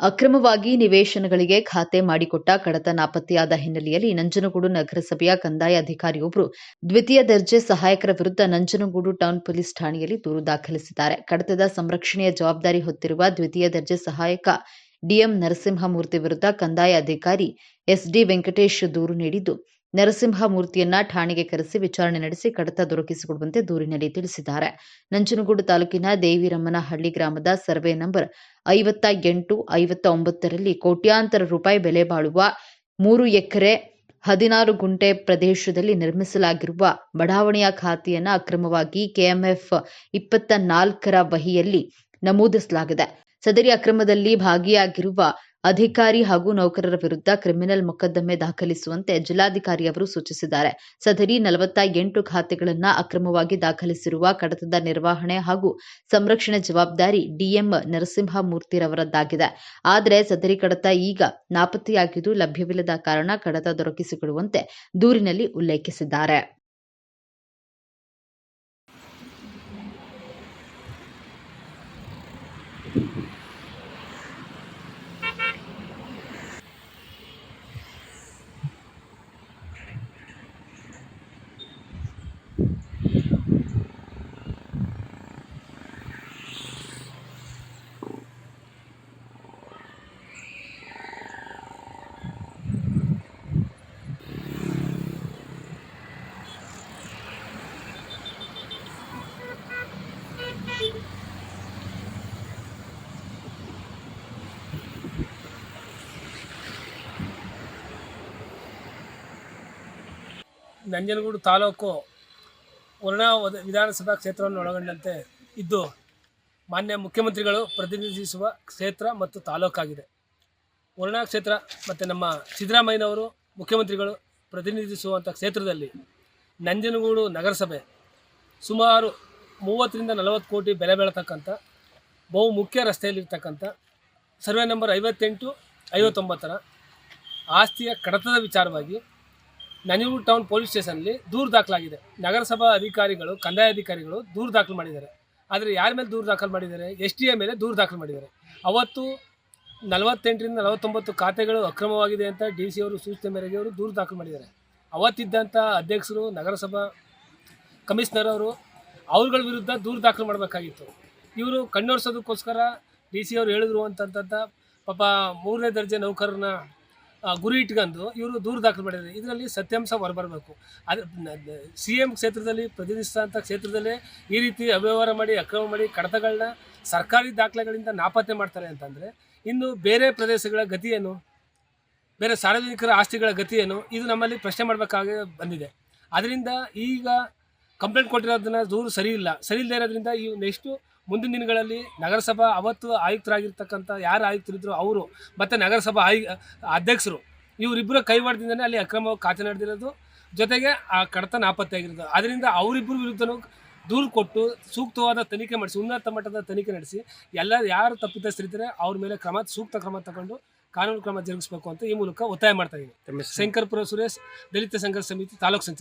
ಅಕ್ರಮವಾಗಿ ನಿವೇಶನಗಳಿಗೆ ಖಾತೆ ಮಾಡಿಕೊಟ್ಟ ಕಡತ ನಾಪತ್ತೆಯಾದ ಹಿನ್ನೆಲೆಯಲ್ಲಿ ನಂಜನಗೂಡು ನಗರಸಭೆಯ ಕಂದಾಯ ಅಧಿಕಾರಿಯೊಬ್ಬರು ದ್ವಿತೀಯ ದರ್ಜೆ ಸಹಾಯಕರ ವಿರುದ್ಧ ನಂಜನಗೂಡು ಟೌನ್ ಪೊಲೀಸ್ ಠಾಣೆಯಲ್ಲಿ ದೂರು ದಾಖಲಿಸಿದ್ದಾರೆ. ಕಡತದ ಸಂರಕ್ಷಣೆಯ ಜವಾಬ್ದಾರಿ ಹೊತ್ತಿರುವ ದ್ವಿತೀಯ ದರ್ಜೆ ಸಹಾಯಕ ಡಿಎಂ ನರಸಿಂಹಮೂರ್ತಿ ವಿರುದ್ಧ ಕಂದಾಯ ಅಧಿಕಾರಿ ಎಸ್ಡಿ ವೆಂಕಟೇಶ್ ದೂರು ನೀಡಿದ್ದು ನರಸಿಂಹಮೂರ್ತಿಯನ್ನ ಠಾಣೆಗೆ ಕರೆಸಿ ವಿಚಾರಣೆ ನಡೆಸಿ ಕಡತ ದೊರಕಿಸಿಕೊಡುವಂತೆ ದೂರಿನಲ್ಲಿ ತಿಳಿಸಿದ್ದಾರೆ. ನಂಜನಗೂಡು ತಾಲೂಕಿನ ದೇವಿರಮ್ಮನಹಳ್ಳಿ ಗ್ರಾಮದ ಸರ್ವೆ ನಂಬರ್ ಐವತ್ತ ಎಂಟು, ಐವತ್ತ ಒಂಬತ್ತರಲ್ಲಿ ಕೋಟ್ಯಾಂತರ ರೂಪಾಯಿ ಬೆಲೆ ಬಾಳುವ ಮೂರು ಎಕರೆ ಹದಿನಾರು ಗುಂಟೆ ಪ್ರದೇಶದಲ್ಲಿ ನಿರ್ಮಿಸಲಾಗಿರುವ ಬಡಾವಣೆಯ ಖಾತೆಯನ್ನು ಅಕ್ರಮವಾಗಿ ಕೆಎಂಎಫ್ ಇಪ್ಪತ್ತ ನಾಲ್ಕರ ವಹಿಯಲ್ಲಿ ನಮೂದಿಸಲಾಗಿದೆ. ಸದರಿ ಅಕ್ರಮದಲ್ಲಿ ಭಾಗಿಯಾಗಿರುವ ಅಧಿಕಾರಿ ಹಾಗೂ ನೌಕರರ ವಿರುದ್ಧ ಕ್ರಿಮಿನಲ್ ಮೊಕದ್ದಮೆ ದಾಖಲಿಸುವಂತೆ ಜಿಲ್ಲಾಧಿಕಾರಿ ಅವರು ಸೂಚಿಸಿದ್ದಾರೆ. ಸದರಿ ನಲವತ್ತ ಎಂಟು ಖಾತೆಗಳನ್ನು ಅಕ್ರಮವಾಗಿ ದಾಖಲಿಸಿರುವ ಕಡತದ ನಿರ್ವಹಣೆ ಹಾಗೂ ಸಂರಕ್ಷಣೆ ಜವಾಬ್ದಾರಿ ಡಿಎಂ ನರಸಿಂಹಮೂರ್ತಿರವರದ್ದಾಗಿದೆ. ಆದರೆ ಸದರಿ ಕಡತ ಈಗ ನಾಪತ್ತೆಯಾಗಿದ್ದು ಲಭ್ಯವಿಲ್ಲದ ಕಾರಣ ಕಡತ ದೊರಕಿಸಿಕೊಡುವಂತೆ ದೂರಿನಲ್ಲಿ ಉಲ್ಲೇಖಿಸಿದ್ದಾರೆ. ನಂಜನಗೂಡು ತಾಲೂಕು ವರ್ಣ ವಿಧಾನಸಭಾ ಕ್ಷೇತ್ರವನ್ನು ಒಳಗೊಂಡಂತೆ ಇದ್ದು ಮಾನ್ಯ ಮುಖ್ಯಮಂತ್ರಿಗಳು ಪ್ರತಿನಿಧಿಸುವ ಕ್ಷೇತ್ರ ಮತ್ತು ತಾಲೂಕಾಗಿದೆ. ವರ್ಣ ಕ್ಷೇತ್ರ ಮತ್ತು ನಮ್ಮ ಸಿದ್ದರಾಮಯ್ಯನವರು ಮುಖ್ಯಮಂತ್ರಿಗಳು ಪ್ರತಿನಿಧಿಸುವಂಥ ಕ್ಷೇತ್ರದಲ್ಲಿ ನಂಜನಗೂಡು ನಗರಸಭೆ ಸುಮಾರು ಮೂವತ್ತರಿಂದ ನಲವತ್ತು ಕೋಟಿ ಬೆಲೆ ಬೆಳತಕ್ಕಂಥ, ಬಹು ಮುಖ್ಯ ರಸ್ತೆಯಲ್ಲಿರ್ತಕ್ಕಂಥ, ಸರ್ವೆ ನಂಬರ್ ಐವತ್ತೆಂಟು ಐವತ್ತೊಂಬತ್ತರ ಆಸ್ತಿಯ ಕಡತದ ವಿಚಾರವಾಗಿ ನಂಜನಗೂಡು ಟೌನ್ ಪೊಲೀಸ್ ಸ್ಟೇಷನಲ್ಲಿ ದೂರು ದಾಖಲಾಗಿದೆ. ನಗರಸಭಾ ಅಧಿಕಾರಿಗಳು, ಕಂದಾಯ ಅಧಿಕಾರಿಗಳು ದೂರು ದಾಖಲು ಮಾಡಿದ್ದಾರೆ. ಆದರೆ ಯಾರ ಮೇಲೆ ದೂರು ದಾಖಲು ಮಾಡಿದ್ದಾರೆ? ಎಸ್ ಟಿ ಎ ಮೇಲೆ ದೂರು ದಾಖಲು ಮಾಡಿದ್ದಾರೆ. ಅವತ್ತು ನಲವತ್ತೆಂಟರಿಂದ ನಲವತ್ತೊಂಬತ್ತು ಖಾತೆಗಳು ಅಕ್ರಮವಾಗಿದೆ ಅಂತ ಡಿ ಸಿ ಅವರು ಸೂಚನೆ ಮೇರೆಗೆ ಅವರು ದೂರು ದಾಖಲು ಮಾಡಿದ್ದಾರೆ. ಅವತ್ತಿದ್ದಂಥ ಅಧ್ಯಕ್ಷರು, ನಗರಸಭಾ ಕಮಿಷನರ್ ಅವರು ಅವ್ರಗಳ ವಿರುದ್ಧ ದೂರು ದಾಖಲು ಮಾಡಬೇಕಾಗಿತ್ತು. ಇವರು ಕಣ್ಣೋರ್ಸೋದಕ್ಕೋಸ್ಕರ ಡಿ ಸಿ ಅವರು ಹೇಳಿದ್ರು ಅಂತಂತ ಪಾಪ ಮೂರನೇ ದರ್ಜೆ ನೌಕರರನ್ನ ಗುರಿ ಇಟ್ಕೊಂಡು ಇವರು ದೂರು ದಾಖಲು ಮಾಡಿದ್ದಾರೆ. ಇದರಲ್ಲಿ ಸತ್ಯಾಂಶ ಹೊರಬರಬೇಕು. ಅದು ಸಿ ಎಂ ಕ್ಷೇತ್ರದಲ್ಲಿ ಪ್ರತಿನಿಧಿಸಿದಂಥ ಕ್ಷೇತ್ರದಲ್ಲೇ ಈ ರೀತಿ ಅವ್ಯವಹಾರ ಮಾಡಿ, ಅಕ್ರಮ ಮಾಡಿ ಕಡತಗಳನ್ನ ಸರ್ಕಾರಿ ದಾಖಲೆಗಳಿಂದ ನಾಪತ್ತೆ ಮಾಡ್ತಾರೆ ಅಂತಂದರೆ, ಇನ್ನು ಬೇರೆ ಪ್ರದೇಶಗಳ ಗತಿಯೇನು ಬೇರೆ ಸಾರ್ವಜನಿಕರ ಆಸ್ತಿಗಳ ಗತಿಯೇನು ಇದು ನಮ್ಮಲ್ಲಿ ಪ್ರಶ್ನೆ ಮಾಡಬೇಕಾಗಿ ಬಂದಿದೆ. ಅದರಿಂದ ಈಗ ಕಂಪ್ಲೇಂಟ್ ಕೊಟ್ಟಿರೋದನ್ನ ದೂರು ಸರಿ ಇಲ್ಲ. ಸರಿ ಇಲ್ಲದೇ ಇರೋದ್ರಿಂದ ಈ ನೆಕ್ಸ್ಟು ಮುಂದಿನ ದಿನಗಳಲ್ಲಿ ನಗರಸಭಾ ಅವತ್ತು ಆಯುಕ್ತರಾಗಿರ್ತಕ್ಕಂಥ ಯಾರು ಆಯುಕ್ತರಿದ್ರು ಅವರು ಮತ್ತು ನಗರಸಭಾ ಆಯು ಅಧ್ಯಕ್ಷರು ಇವರಿಬ್ಬರ ಕೈವಾಡದಿಂದನೇ ಅಲ್ಲಿ ಅಕ್ರಮ ಖಾತೆ ನಡೆದಿರೋದು ಜೊತೆಗೆ ಆ ಕಡತ ನಾಪತ್ತೆಯಾಗಿರೋದು ಅದರಿಂದ ಅವರಿಬ್ಬರ ವಿರುದ್ಧನೂ ದೂರು ಕೊಟ್ಟು ಸೂಕ್ತವಾದ ತನಿಖೆ ಮಾಡಿಸಿ ಉನ್ನತ ಮಟ್ಟದ ತನಿಖೆ ನಡೆಸಿ ಎಲ್ಲ ಯಾರು ತಪ್ಪಿತಸ್ಥರಿದ್ದರೆ ಅವ್ರ ಮೇಲೆ ಕ್ರಮ ಸೂಕ್ತ ಕ್ರಮ ತಗೊಂಡು ಕಾನೂನು ಕ್ರಮ ಜರುಗಿಸಬೇಕು ಅಂತ ಈ ಮೂಲಕ ಒತ್ತಾಯ ಮಾಡ್ತಾ ಇದ್ದೀನಿ. ಶಂಕರ್ಪುರ ಸುರೇಶ್ ದಲಿತ ಸಂಘರ್ಷ ಸಮಿತಿ ತಾಲೂಕು ಸಂಚಾಲಕ.